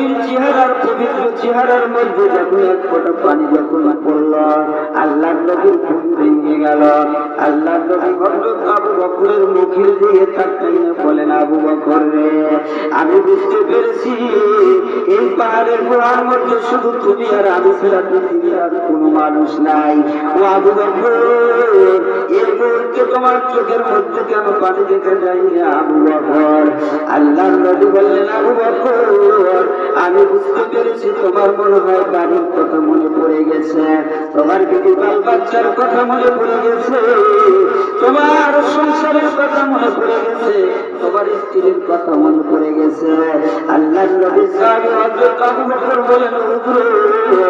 নবীর চেহারার পবিত্র চেহারার মধ্যে যখন এক ফোঁটা পানি যখন পড়ল আল্লাহ নবীর ঘুম ভেঙে গেল। আল্লাহ নবী হযরত আবু বকরের মুখের দিকে তাকাইয়া বলেন, আবু বকর রে, আমি বুঝতে পেরেছি, এই পাহাড়ের গোড়ার মধ্যে শুধু তুমি আর আমি ছাড়া পৃথিবীর আর কোনো মানুষ নাই। ও আবু বকর, এই মুহূর্তে তোমার চোখের মধ্যে কেন পানি দেখে যাই না আবু বকর? আল্লাহ নবী বললেন, আবু বকর আমি বুঝতে পেরেছি তোমার মনে হয় বাড়ির কথা মনে পড়ে গেছে। তোমার যদি বাল বাচ্চার কথা মনে পড়ে গেছে? তোমার সংসারের কথা মনে পড়ে গেছে। তোমার স্ত্রীর কথা মনে পড়ে গেছে। আল্লাহ নবী সাহেব বলেন "হুজুর,